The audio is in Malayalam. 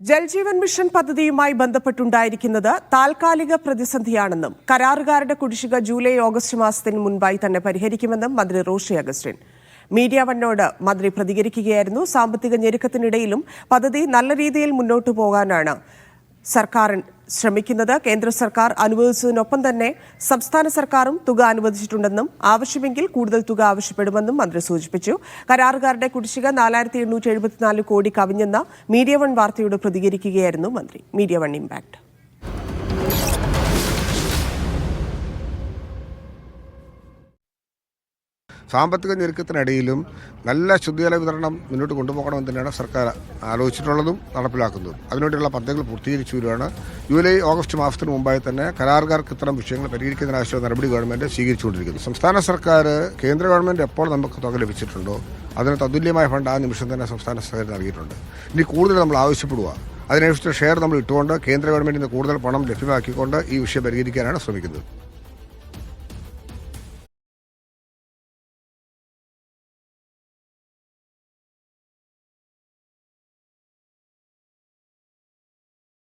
ജൽജീവൻ മിഷൻ പദ്ധതിയുമായി ബന്ധപ്പെട്ടുണ്ടായിരിക്കുന്നത് താൽക്കാലിക പ്രതിസന്ധിയാണെന്നും കരാറുകാരുടെ കുടിശ്ശിക ജൂലൈ ഓഗസ്റ്റ് മാസത്തിന് മുൻപായി തന്നെ പരിഹരിക്കുമെന്നും മന്ത്രി റോഷി അഗസ്റ്റിൻ. മീഡിയ വണ്ണോട് മന്ത്രി പ്രതികരിക്കുകയായിരുന്നു. സാമ്പത്തിക ഞെരുക്കത്തിനിടയിലും പദ്ധതി നല്ല രീതിയിൽ മുന്നോട്ടു പോകാനാണ് സർക്കാർ ശ്രമിക്കുന്നത്. കേന്ദ്ര സർക്കാർ അനുവദിച്ചതിനൊപ്പം തന്നെ സംസ്ഥാന സർക്കാരും തുക അനുവദിച്ചിട്ടുണ്ടെന്നും ആവശ്യമെങ്കിൽ കൂടുതൽ തുക ആവശ്യപ്പെടുമെന്നും മന്ത്രി സൂചിപ്പിച്ചു. കരാറുകാരുടെ കുടിശ്ശിക നാലായിരത്തി എണ്ണൂറ്റി എഴുപത്തിനാല് കോടി കവിഞ്ഞെന്ന മീഡിയ വൺ വാർത്തയോട് പ്രതികരിക്കുകയായിരുന്നു മന്ത്രി. Media One impact. സാമ്പത്തിക ഞെരുക്കത്തിനിടയിലും നല്ല ശുദ്ധജല വിതരണം മുന്നോട്ട് കൊണ്ടുപോകണമെന്ന് തന്നെയാണ് സർക്കാർ ആലോചിച്ചിട്ടുള്ളതും നടപ്പിലാക്കുന്നതും. അതിനുവേണ്ടിയുള്ള പദ്ധതികൾ പൂർത്തീകരിച്ചു വരുവാണ് ജൂലൈ ഓഗസ്റ്റ് മാസത്തിന് മുമ്പായി തന്നെ കരാറുകാർക്ക് ഇത്തരം വിഷയങ്ങൾ പരിഹരിക്കുന്നതിനാവശ്യമായ നടപടി ഗവൺമെന്റ് സ്വീകരിച്ചുകൊണ്ടിരിക്കുന്നു. സംസ്ഥാന സർക്കാർ കേന്ദ്ര ഗവൺമെന്റ് എപ്പോൾ നമുക്ക് തുക ലഭിച്ചിട്ടുണ്ടോ അതിന് തതുല്യമായ ഫണ്ട് ആ നിമിഷം തന്നെ സംസ്ഥാന സർക്കാർ നൽകിയിട്ടുണ്ട്. ഇനി കൂടുതൽ നമ്മൾ ആവശ്യപ്പെടുക. അതിനനുസരിച്ച് ഷെയർ നമ്മൾ ഇട്ടുകൊണ്ട് കേന്ദ്ര ഗവൺമെന്റിന് കൂടുതൽ പണം ലഭ്യമാക്കിക്കൊണ്ട് ഈ വിഷയം പരിഹരിക്കാനാണ് ശ്രമിക്കുന്നത്.